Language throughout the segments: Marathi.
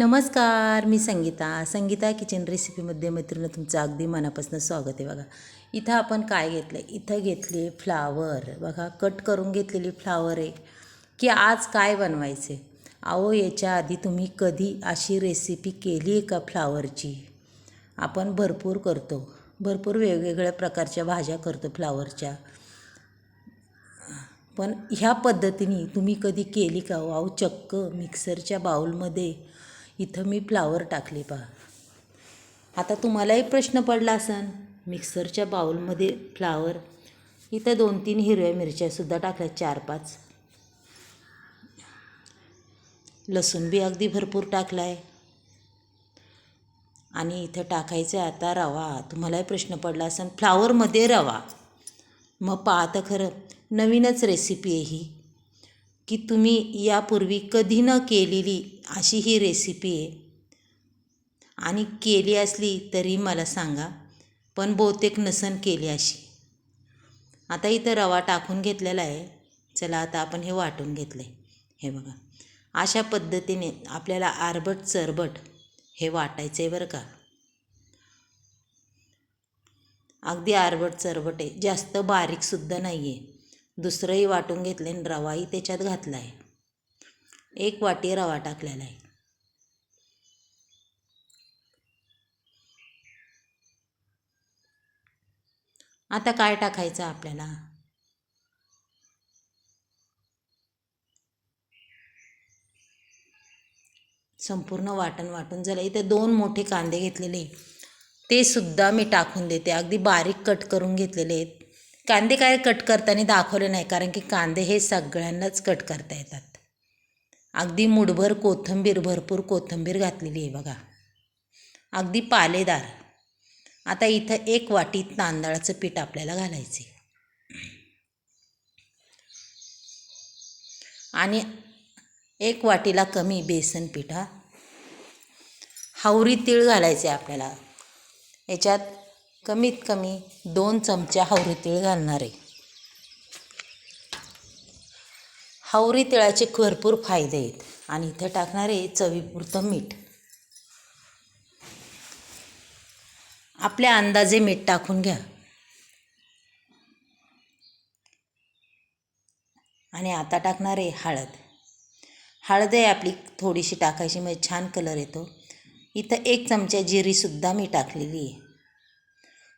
नमस्कार मी संगीता. संगीता किचन रेसिपीमध्ये मैत्रिणी तुमचं अगदी मनापासून स्वागत आहे बघा. इथं आपण काय घेतलं आहे इथं घेतले फ्लावर बघा कट करून घेतलेली फ्लावर आहे. की आज काय बनवायचे अहो याच्या आधी तुम्ही कधी अशी रेसिपी केली आहे का फ्लावरची आपण भरपूर करतो. भरपूर वेगवेगळ्या प्रकारच्या भाज्या करतो फ्लावरच्या पण ह्या पद्धतीने तुम्ही कधी केली का हो? वाव चक्क मिक्सरच्या बाउलमध्ये इथं मी फ्लावर टाकले पहा. आता तुम्हालाही प्रश्न पडला असन मिक्सरच्या बाउलमध्ये फ्लावर इथं दोन तीन हिरव्या मिरच्यासुद्धा टाकल्या चार पाच. लसूण बी अगदी भरपूर टाकला आहे आणि इथं टाकायचं आहे आता रवा. तुम्हालाही प्रश्न पडला असेल फ्लावरमध्ये रवा. मग पाहता खरं नवीनच रेसिपी आहे ही. की तुम्ही यापूर्वी कधी न केलेली अशी ही रेसिपी आहे. आणि केली असली तरी मला सांगा पण बहुतेक नसन केली अशी. आता इथं रवा टाकून घेतलेला आहे. चला आता आपण हे वाटून घेतलं आहे हे बघा. अशा पद्धतीने आपल्याला आरबट चरबट हे वाटायचं आहे बरं का. अगदी आरबट चरबट आहे. जास्त बारीकसुद्धा नाही आहे दुसरंही वाटून घेतलं आणि रवाही त्याच्यात घातला आहे एक वाटी रवा टाकलेला आहे. आता काय टाकायचं आपल्याला? संपूर्ण वाटण वाटून झालं. इथे दोन मोठे कांदे घेतलेले. ते सुद्धा मी टाकून देते. अगदी बारीक कट करून घेतलेले आहेत. कांदे काय कट करताना दाखवले नाही कारण की कांदे हे सगळ्यांनाच कट करता येतात. अगदी मुठभर कोथिंबीर भरपूर कोथिंबीर घातलेली आहे बघा. अगदी पालेदार. आता इथं एक वाटी तांदळाचं पीठ आपल्याला घालायचे आणि एक वाटीला कमी बेसन पीठ हा. हावरी तीळ घालायचे आपल्याला. याच्यात कमीत कमी दोन चमचे हावरी तीळ घालणार आहे. हावरी तिळाचे भरपूर फायदे आहेत. आणि इथं टाकणारे चवीपुरतं मीठ. आपल्या अंदाजे मीठ टाकून घ्या. आणि आता टाकणार आहे हळद. हळद आहे आपली थोडीशी टाकायची म्हणजे छान कलर येतो. इथं एक चमचा जिरीसुद्धा मी टाकलेली आहे.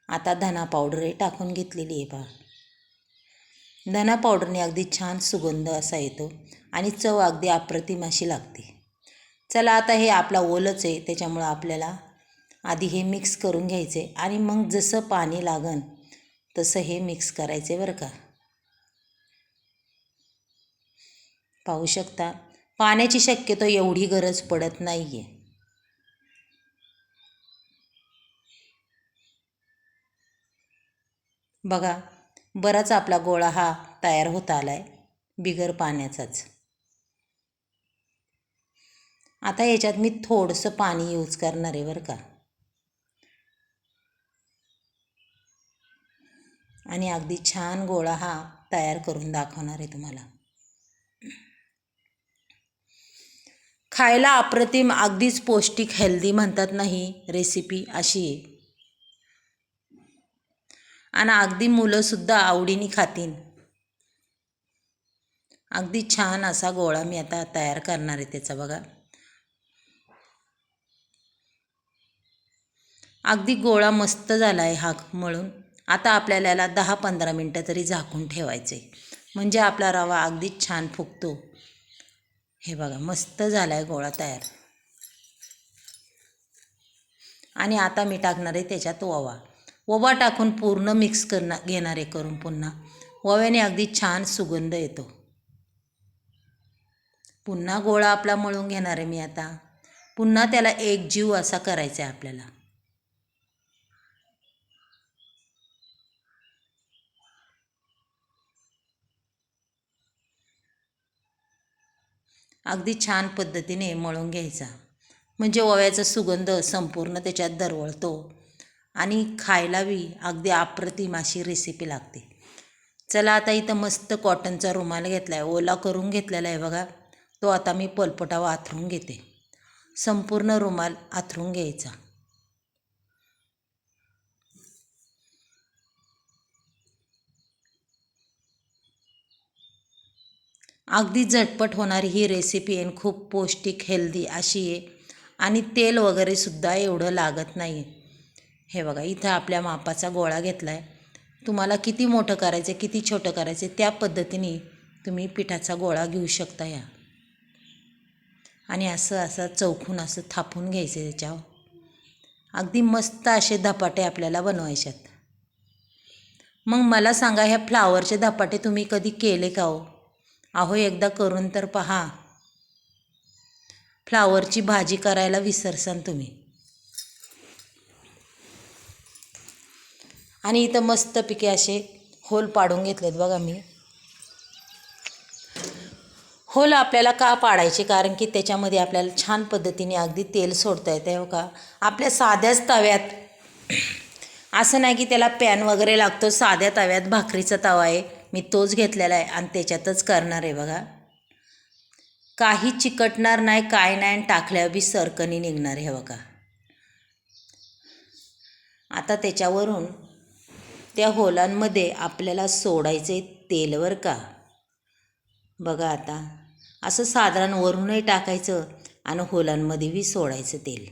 आता धना पावडरही टाकून घेतलेली आहे बा धना पावडरने अगदी छान सुगंध असा येतो आणि चव अगदी अप्रतिम अशी लागते. चला आता हे आपला ओलच आहे त्याच्यामुळं आपल्याला आधी हे मिक्स करून घ्यायचे आणि मग जसं पाणी लागन तसं हे मिक्स करायचे बरं का. पाहू शकता पाण्याची शक्यतो एवढी गरज पडत नाही आहे बघा बराच आपला गोळा हा तयार होत आला आहे बिगर पाण्याचाच. आता याच्यात मी थोडंसं पाणी यूज करणार आहे बरं का. आणि अगदी छान गोळा हा तयार करून दाखवणार आहे तुम्हाला. खायला अप्रतिम अगदीच पौष्टिक हेल्दी म्हणतात नाही रेसिपी अशी आहे. आणि अगदी मुलंसुद्धा आवडीने खातीन. अगदी छान असा गोळा मी आता तयार करणार आहे त्याचा बघा. अगदी गोळा मस्त झाला आहे हा मळून. आता आपल्याला याला दहा पंधरा मिनटं तरी झाकून ठेवायचे म्हणजे आपला रवा अगदीच छान फुगतो. हे बघा मस्त झाला आहे गोळा तयार. आणि आता मी टाकणार आहे त्याच्यात ओवा. ओवा टाकून पूर्ण मिक्स करणार घेणार आहे करून पुन्हा. ओव्याने अगदी छान सुगंध येतो. पुन्हा गोळा आपला मळून घेणार आहे मी आता. पुन्हा त्याला एक जीव असा करायचा आहे आपल्याला. अगदी छान पद्धतीने मळून घ्यायचा. म्हणजे ओव्याचा सुगंध संपूर्ण त्याच्यात दरवळतो. आणि खायला बी अगदी अप्रतिम अशी रेसिपी लागते. चला आता इथं मस्त कॉटनचा रुमाल घेतला आहे ओला करून घेतलेला आहे बघा. तो आता मी पलपटा आथरून घेते. संपूर्ण रुमाल आथरून घ्यायचा. अगदी झटपट होणारी ही रेसिपी आहे आणि खूप पौष्टिक हेल्दी अशी आहे. आणि तेल वगैरे सुद्धा एवढं लागत नाही हे बघा इथं आपल्या मापाचा गोळा घेतला आहे तुम्हाला किती मोठं करायचं किती छोटं करायचं त्या पद्धतीने तुम्ही पिठाचा गोळा घेऊ शकता या. आणि असं असं चौकून असं थापून घ्यायचं त्याच्यावर. अगदी मस्त असे धपाटे आपल्याला बनवायच्यात. मग मला सांगा ह्या फ्लावरचे धपाटे तुम्ही कधी केले का हो? अहो एकदा करून तर पहा. फ्लावरची भाजी करायला विसरसान तुम्ही. आणि इथं मस्तपैकी असे होल पाडून घेतलेत बघा मी. होल आपल्याला का पाडायचे? कारण की त्याच्यामध्ये आपल्याला छान पद्धतीने अगदी तेल सोडता येतं हो का? आपल्या साध्याच तव्यात असं नाही की त्याला पॅन वगैरे लागतो साध्या तव्यात भाकरीचा तवा आहे. मी तोच घेतलेला आहे आणि त्याच्यातच करणार आहे बघा. काही चिकटणार नाही काय नाही आणि टाकल्यावर बी सरकणी निघणार आहे हो बघा आता त्याच्यावरून त्या होलांमध्ये आपल्याला सोडायचे तेलवर का? बघा आता. असं साधारण वरूनही टाकायचं आणि होलांमध्ये बी सोडायचं तेल.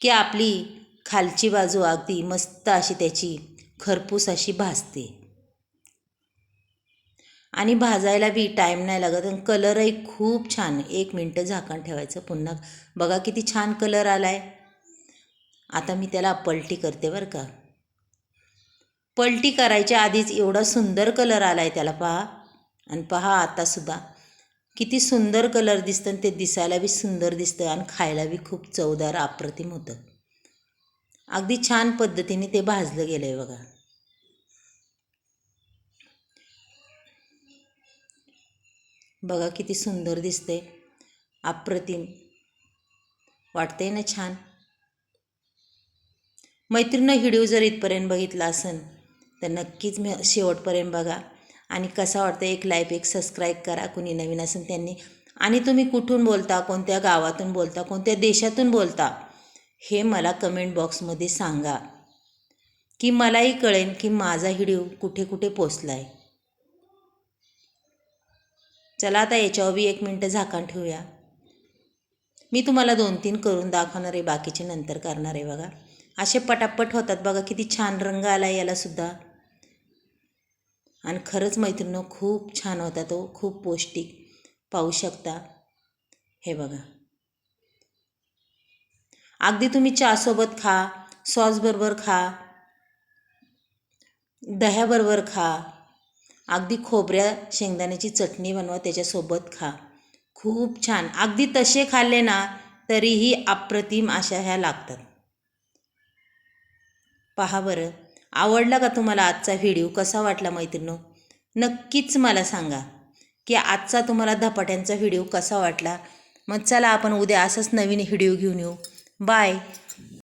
की आपली खालची बाजू अगदी मस्त अशी त्याची खरपूस अशी भाजते. आणि भाजायला बी टाईम नाही लागत आणि कलरही खूप छान. एक मिनटं झाकण ठेवायचं पुन्हा. बघा किती छान कलर आला आहे आता मी त्याला पलटी करते बरं का. पलटी करायच्या आधीच एवढा सुंदर कलर आला आहे त्याला पहा. आणि पहा आतासुद्धा किती सुंदर कलर दिसतं आणि ते दिसायला बी सुंदर दिसतं आणि खायला बी खूप चवदार अप्रतिम होतं. अगदी छान पद्धतीने ते भाजलं गेलं आहे बघा. बघा किती सुंदर दिसते अप्रतिम. वाटते ना छान? मैत्रीण व्हिडिओ जर इथपर्यंत बघितला असेल तर नक्कीच मी शेवटपर्यंत बघा. आणि कसा वाटतं एक लाईक एक सबस्क्राईब करा कुणी नवीन असेल त्यांनी. आणि तुम्ही कुठून बोलता कोणत्या गावातून बोलता कोणत्या देशातून बोलता हे मला कमेंट बॉक्समध्ये सांगा. की मलाही कळेन की माझा व्हिडिओ कुठे कुठे पोचला आहे चला आता याच्यावर बी एक मिनटं झाकण ठेवूया. मी तुम्हाला दोन तीन करून दाखवणार आहे बाकीचे नंतर करणार आहे बघा. असे पटापट होतात बघा किती छान रंग आला आहे यालासुद्धा आणि खरंच मैत्रिणी खूप छान होता तो. खूप पौष्टिक. पाहू शकता. हे बघा. अगदी तुम्ही चहासोबत खा सॉसबरोबर खा दह्याबरोबर खा अगदी खोबऱ्या शेंगदाण्याची चटणी बनवा त्याच्यासोबत खा. खूप छान. अगदी तसे खाल्ले ना तरीही अप्रतिम अशा ह्या लागतात. पहा बरं. आवडला का तुम्हाला आजचा व्हिडिओ कसा वाटला मैत्रिणो? नक्कीच मला सांगा की आजचा तुम्हाला धपाट्यांचा व्हिडिओ कसा वाटला? मग चला आपण उद्या असंच नवीन व्हिडिओ घेऊन येऊ. बाय